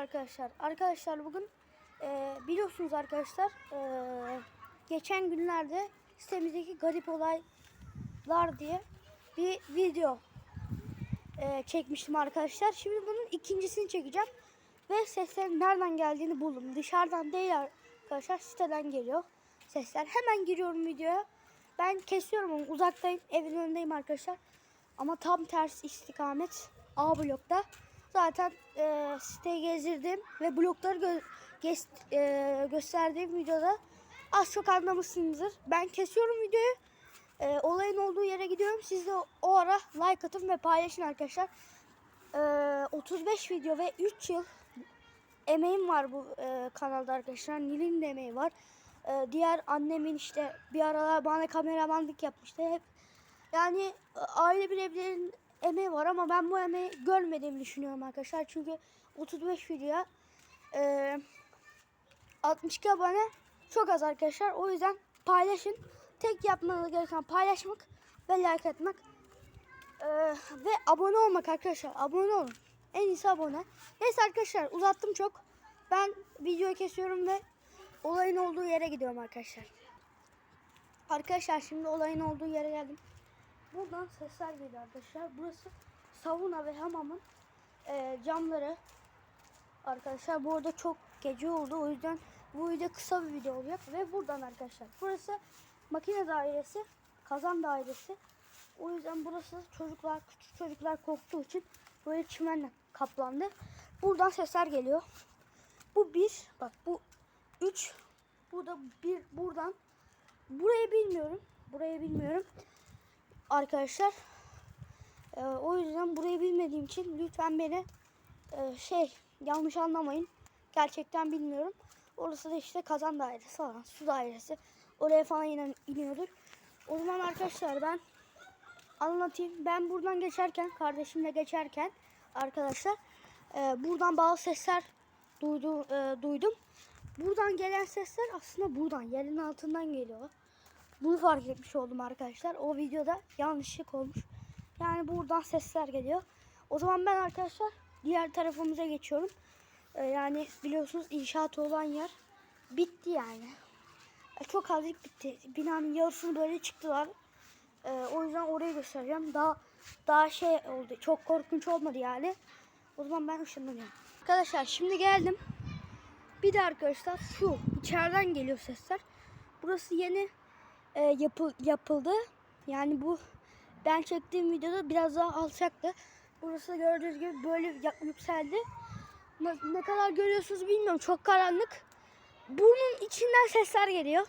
arkadaşlar. Arkadaşlar bugün e, biliyorsunuz arkadaşlar e, geçen günlerde sitemizdeki garip olaylar diye bir video e, çekmiştim arkadaşlar. Şimdi bunun ikincisini çekeceğim. Ve seslerin nereden geldiğini buldum. Dışarıdan değil arkadaşlar siteden geliyor sesler. Hemen giriyorum videoya. Ben kesiyorum onu uzaktayım evin önündeyim arkadaşlar. Ama tam ters istikamet A blokta. Zaten e, siteyi gezdirdim ve blokları gö- gez- e, gösterdiğim videoda az çok anlamışsınızdır. Ben kesiyorum videoyu. E, olayın olduğu yere gidiyorum. Siz de o, ara like atın ve paylaşın arkadaşlar. E, 35 video ve 3 yıl emeğim var bu e, kanalda arkadaşlar. Nil'in de emeği var. E, diğer annemin işte bir aralar bana kameramanlık yapmıştı. Hep yani aile bireylerin emeği var ama ben bu emeği görmediğimi düşünüyorum arkadaşlar. Çünkü 35 videoya e, 62 abone çok az arkadaşlar. O yüzden paylaşın. Tek yapmanız gereken paylaşmak ve like atmak. E, ve abone olmak arkadaşlar. Abone olun. En iyisi abone. Neyse arkadaşlar uzattım çok. Ben videoyu kesiyorum ve olayın olduğu yere gidiyorum arkadaşlar. Arkadaşlar şimdi olayın olduğu yere geldim. Buradan sesler geliyor arkadaşlar. Burası sauna ve hamamın eee, camları. Arkadaşlar bu arada çok gece oldu. O yüzden bu video kısa bir video olacak. Ve buradan arkadaşlar. Burası makine dairesi. Kazan dairesi. O yüzden burası çocuklar, küçük çocuklar korktuğu için böyle çimenle kaplandı. Buradan sesler geliyor. Bu bir, bak bu üç, bu da bir buradan. Burayı bilmiyorum. Burayı bilmiyorum. Arkadaşlar. Ee, o yüzden burayı bilmediğim için lütfen beni e, şey yanlış anlamayın. Gerçekten bilmiyorum. Orası da işte kazan dairesi falan, su dairesi. Oraya falan inen, iniyordur. O zaman arkadaşlar ben anlatayım. Ben buradan geçerken, kardeşimle geçerken arkadaşlar e, buradan bazı sesler duydu, e, duydum. Buradan gelen sesler aslında buradan, yerin altından geliyor. Bunu fark etmiş oldum arkadaşlar. O videoda yanlışlık olmuş. Yani buradan sesler geliyor. O zaman ben arkadaşlar diğer tarafımıza geçiyorum. E, yani biliyorsunuz inşaat olan yer bitti yani. E, çok azıcık bitti. Binanın yarısını böyle çıktılar. Ee, o yüzden orayı göstereceğim. Daha daha şey oldu. Çok korkunç olmadı yani. O zaman ben ışınlanıyorum. Arkadaşlar şimdi geldim. Bir de arkadaşlar şu içeriden geliyor sesler. Burası yeni e, yapı, yapıldı. Yani bu ben çektiğim videoda biraz daha alçaktı. Burası gördüğünüz gibi böyle yükseldi. Ne, ne kadar görüyorsunuz bilmiyorum. Çok karanlık. Bunun içinden sesler geliyor.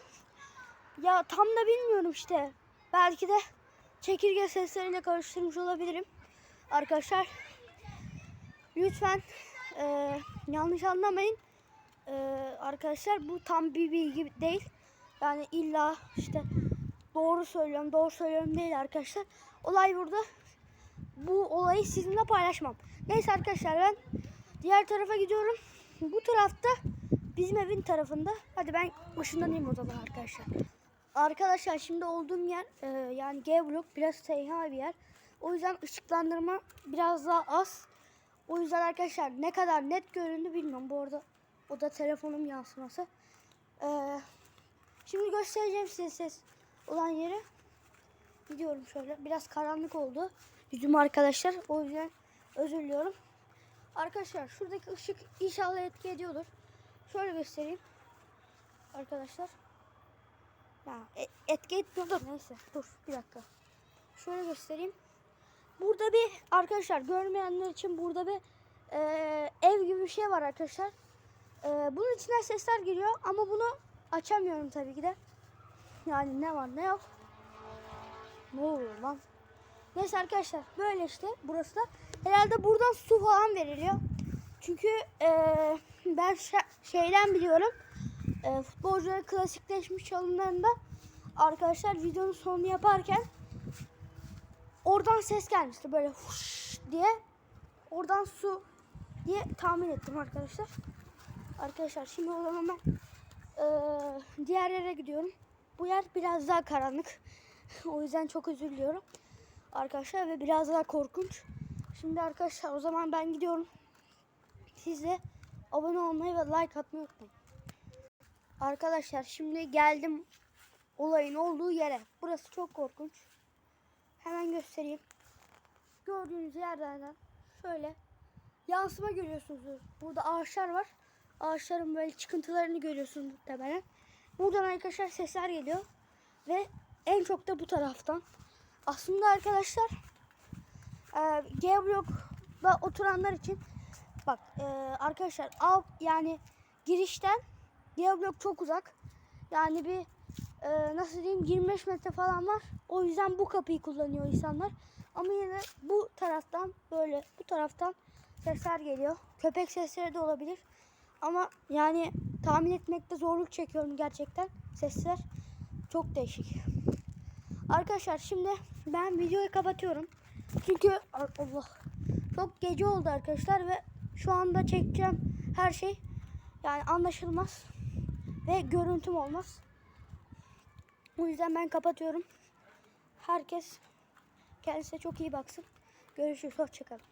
Ya tam da bilmiyorum işte. Belki de çekirge sesleriyle karıştırmış olabilirim. Arkadaşlar lütfen e, yanlış anlamayın. E, arkadaşlar bu tam bir bilgi değil. Yani illa işte doğru söylüyorum, doğru söylüyorum değil arkadaşlar. Olay burada. Bu olayı sizinle paylaşmam. Neyse arkadaşlar ben diğer tarafa gidiyorum. Bu tarafta bizim evin tarafında. Hadi ben ışınlanayım o zaman arkadaşlar. Arkadaşlar şimdi olduğum yer e, yani G blok biraz tenha bir yer. O yüzden ışıklandırma biraz daha az. O yüzden arkadaşlar ne kadar net göründü bilmiyorum. Bu arada o da telefonum yansıması. E, şimdi göstereceğim size ses olan yeri. Gidiyorum şöyle. Biraz karanlık oldu. Yüzüm arkadaşlar. O yüzden özür diliyorum. Arkadaşlar şuradaki ışık inşallah etki ediyordur. Şöyle göstereyim. Arkadaşlar. Ya e- etki etmiyordur neyse. Dur bir dakika. Şöyle göstereyim. Burada bir arkadaşlar görmeyenler için burada bir e, ev gibi bir şey var arkadaşlar. E, bunun içinden sesler geliyor ama bunu açamıyorum tabii ki de. Yani ne var ne yok. Ne oluyor lan? Neyse arkadaşlar böyle işte burası da. Herhalde buradan su falan veriliyor. Çünkü e, ben şeyden biliyorum. E, futbolcuların klasikleşmiş çalımlarında arkadaşlar videonun sonunu yaparken oradan ses gelmişti böyle huş diye. Oradan su diye tahmin ettim arkadaşlar. Arkadaşlar şimdi o zaman ben e, diğer yere gidiyorum. Bu yer biraz daha karanlık. o yüzden çok özür diliyorum. Arkadaşlar ve biraz daha korkunç. Şimdi arkadaşlar o zaman ben gidiyorum. Siz de abone olmayı ve like atmayı unutmayın. Arkadaşlar şimdi geldim olayın olduğu yere. Burası çok korkunç. Hemen göstereyim. Gördüğünüz yerlerden şöyle yansıma görüyorsunuz. Burada ağaçlar var. Ağaçların böyle çıkıntılarını görüyorsunuz muhtemelen. Buradan arkadaşlar sesler geliyor. Ve en çok da bu taraftan. Aslında arkadaşlar e, G blokta oturanlar için bak e, arkadaşlar alt yani girişten G blok çok uzak. Yani bir e, nasıl diyeyim 25 metre falan var. O yüzden bu kapıyı kullanıyor insanlar. Ama yine bu taraftan böyle bu taraftan sesler geliyor. Köpek sesleri de olabilir. Ama yani tahmin etmekte zorluk çekiyorum gerçekten. Sesler çok değişik. Arkadaşlar şimdi ben videoyu kapatıyorum. Çünkü Allah çok gece oldu arkadaşlar ve şu anda çekeceğim her şey yani anlaşılmaz ve görüntüm olmaz. O yüzden ben kapatıyorum. Herkes kendisine çok iyi baksın. Görüşürüz. Hoşçakalın.